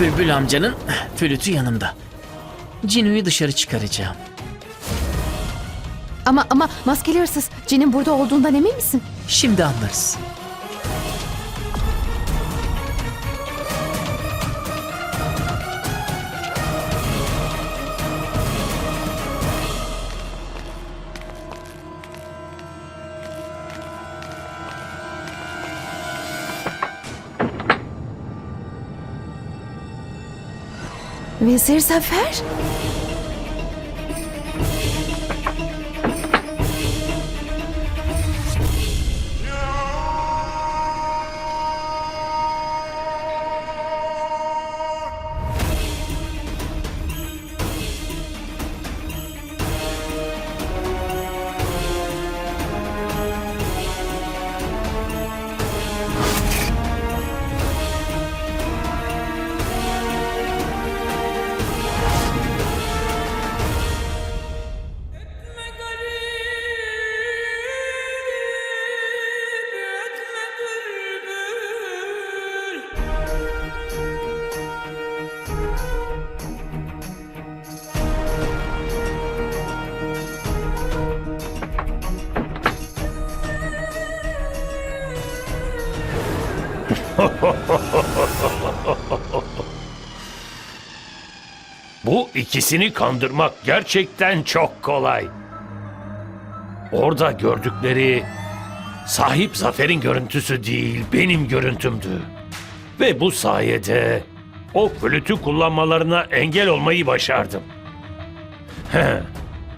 Bülbül amcanın flütü yanımda. Cinu'yu dışarı çıkaracağım. Ama ama maskeli hırsız Cin'in burada olduğundan emin misin? Şimdi anlarız. Vezir Zafer? Bu ikisini kandırmak gerçekten çok kolay. Orada gördükleri sahip zaferin görüntüsü değil, benim görüntümdü. Ve bu sayede o flütü kullanmalarına engel olmayı başardım. He,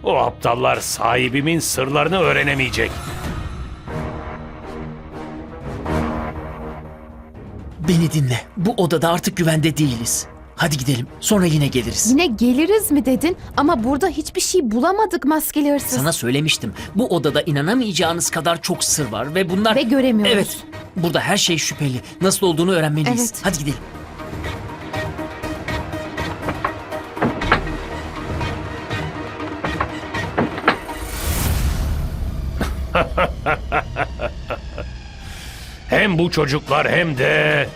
o aptallar sahibimin sırlarını öğrenemeyecek. Beni dinle. Bu odada artık güvende değiliz. Hadi gidelim. Sonra yine geliriz. Yine geliriz mi dedin ama burada hiçbir şey bulamadık maskeli hırsız. Sana söylemiştim. Bu odada inanamayacağınız kadar çok sır var ve bunlar... Ve göremiyoruz. Evet. Burada her şey şüpheli. Nasıl olduğunu öğrenmeliyiz. Evet. Hadi gidelim. Hem bu çocuklar hem de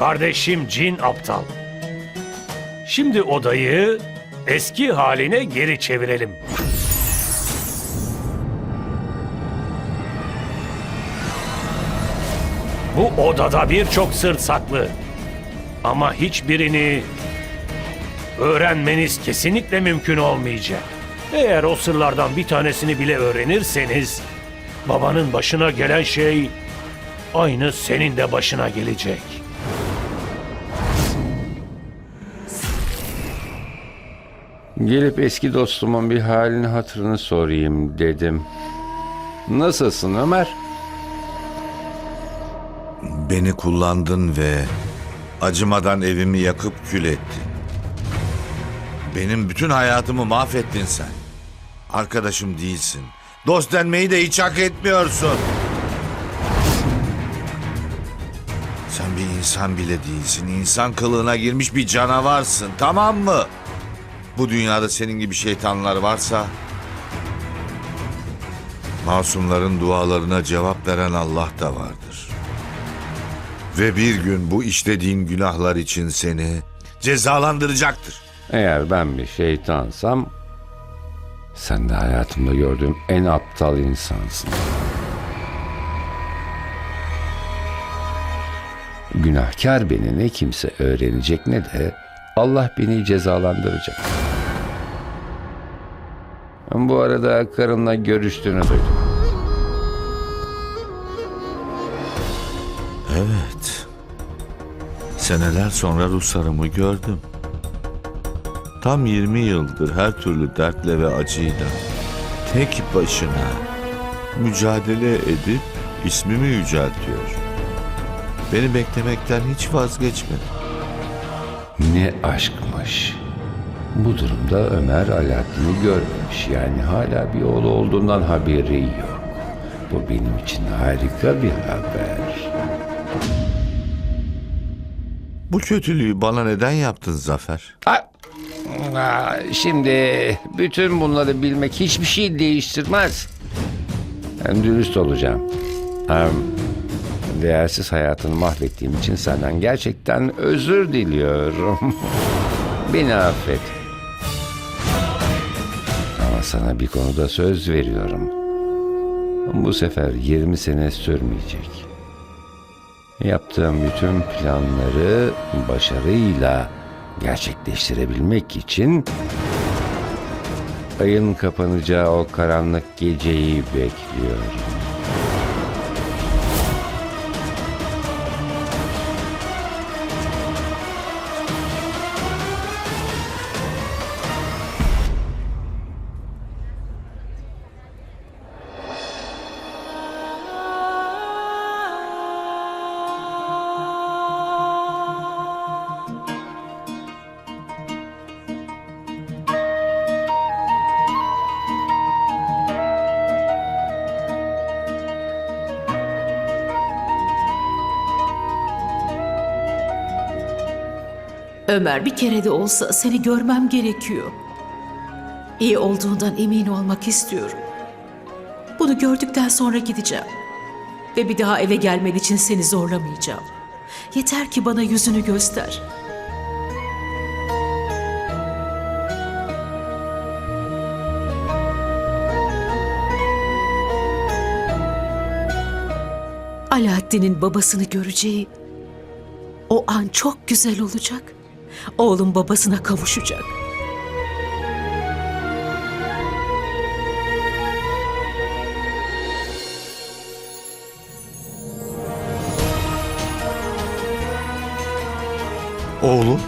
kardeşim Cin aptal. Şimdi odayı eski haline geri çevirelim. Bu odada birçok sır saklı. Ama hiçbirini öğrenmeniz kesinlikle mümkün olmayacak. Eğer o sırlardan bir tanesini bile öğrenirseniz babanın başına gelen şey aynı senin de başına gelecek. Gelip eski dostumun bir halini hatırını sorayım dedim. Nasılsın Ömer? Beni kullandın ve acımadan evimi yakıp kül ettin. Benim bütün hayatımı mahvettin sen. Arkadaşım değilsin. Dost denmeyi de hiç hak etmiyorsun. Sen bir insan bile değilsin. İnsan kılığına girmiş bir canavarsın. Tamam mı? Bu dünyada senin gibi şeytanlar varsa... Masumların dualarına cevap veren Allah da vardır. Ve bir gün bu işlediğin günahlar için seni cezalandıracaktır. Eğer ben bir şeytansam sen de hayatımda gördüğüm en aptal insansın. Günahkar beni ne kimse öğrenecek ne de Allah beni cezalandıracak. Bu arada karınla görüştüğünü duydum. Evet. Seneler sonra Ruslarımı gördüm. Tam 20 yıldır her türlü dertle ve acıyla tek başına mücadele edip ismimi yüceltiyor. Beni beklemekten hiç vazgeçmedi. Ne aşkmış. Bu durumda Ömer Alaaddin'i görmemiş. Yani hala bir oğlu olduğundan haberi yok. Bu benim için harika bir haber. Bu kötülüğü bana neden yaptın Zafer? Ha, Şimdi bütün bunları bilmek hiçbir şey değiştirmez. Ben dürüst olacağım. Hem değersiz hayatını mahvettiğim için senden gerçekten özür diliyorum. Beni affet. Ama sana bir konuda söz veriyorum. Bu sefer 20 sene sürmeyecek. Yaptığım bütün planları başarıyla gerçekleştirebilmek için ayın kapanacağı o karanlık geceyi bekliyorum. Ömer bir kere de olsa seni görmem gerekiyor. İyi olduğundan emin olmak istiyorum. Bunu gördükten sonra gideceğim. Ve bir daha eve gelmen için seni zorlamayacağım. Yeter ki bana yüzünü göster. Alaaddin'in babasını göreceği o an çok güzel olacak. Oğlum babasına kavuşacak. Oğlum?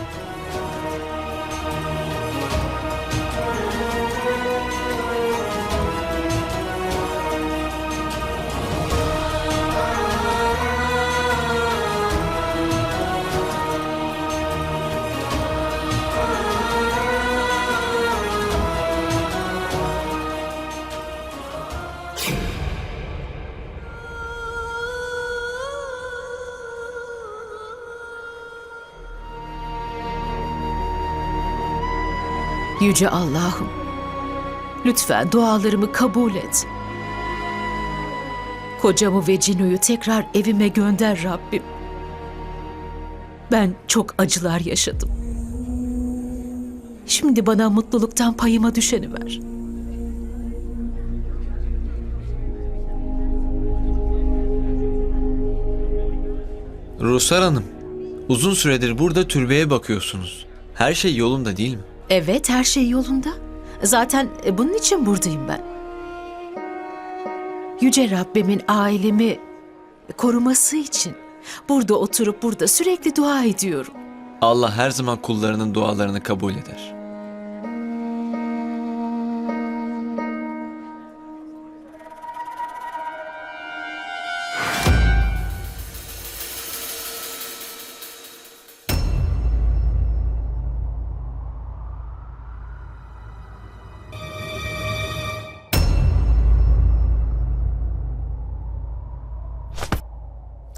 Yüce Allah'ım, lütfen dualarımı kabul et. Kocamı ve Cino'yu tekrar evime gönder Rabbim. Ben çok acılar yaşadım. Şimdi bana mutluluktan payıma düşeni ver. Ruhsar Hanım, uzun süredir burada türbeye bakıyorsunuz. Her şey yolunda değil mi? Evet, her şey yolunda. Zaten e, bunun için buradayım ben. Yüce Rabbimin ailemi koruması için burada oturup burada sürekli dua ediyorum. Allah her zaman kullarının dualarını kabul eder.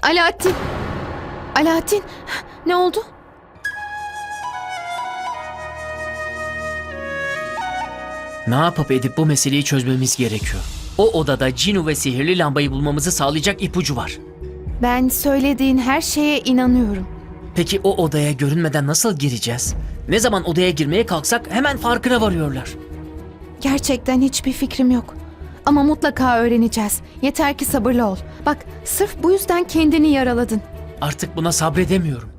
Alaaddin. Alaaddin. Ne oldu? Ne yapıp edip bu meseleyi çözmemiz gerekiyor. O odada Cinu ve sihirli lambayı bulmamızı sağlayacak ipucu var. Ben söylediğin her şeye inanıyorum. Peki o odaya görünmeden nasıl gireceğiz? Ne zaman odaya girmeye kalksak hemen farkına varıyorlar. Gerçekten hiçbir fikrim yok. Ama mutlaka öğreneceğiz. Yeter ki sabırlı ol. Bak, sırf bu yüzden kendini yaraladın. Artık buna sabredemiyorum.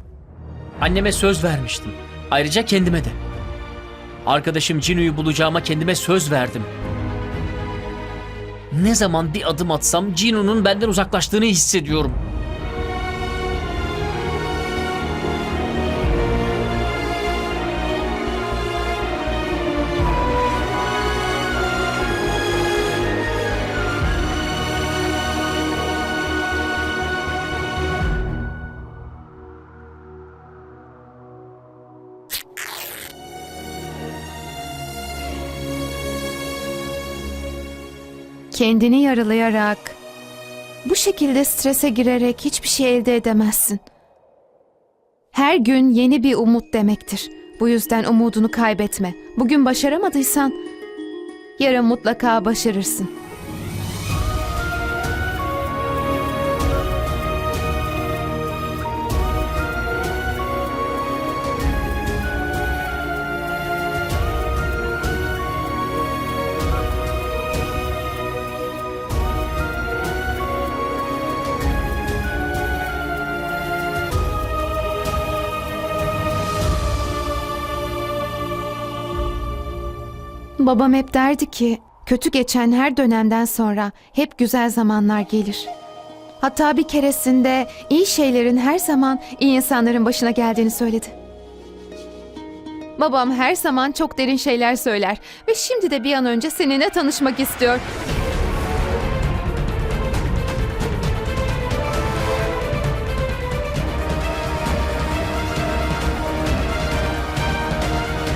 Anneme söz vermiştim. Ayrıca kendime de. Arkadaşım Cinu'yu bulacağıma kendime söz verdim. Ne zaman bir adım atsam Cinu'nun benden uzaklaştığını hissediyorum. Kendini yaralayarak, bu şekilde strese girerek hiçbir şey elde edemezsin. Her gün yeni bir umut demektir. Bu yüzden umudunu kaybetme. Bugün başaramadıysan yarın mutlaka başarırsın. Babam hep derdi ki kötü geçen her dönemden sonra hep güzel zamanlar gelir. Hatta bir keresinde iyi şeylerin her zaman iyi insanların başına geldiğini söyledi. Babam her zaman çok derin şeyler söyler ve şimdi de bir an önce seninle tanışmak istiyor.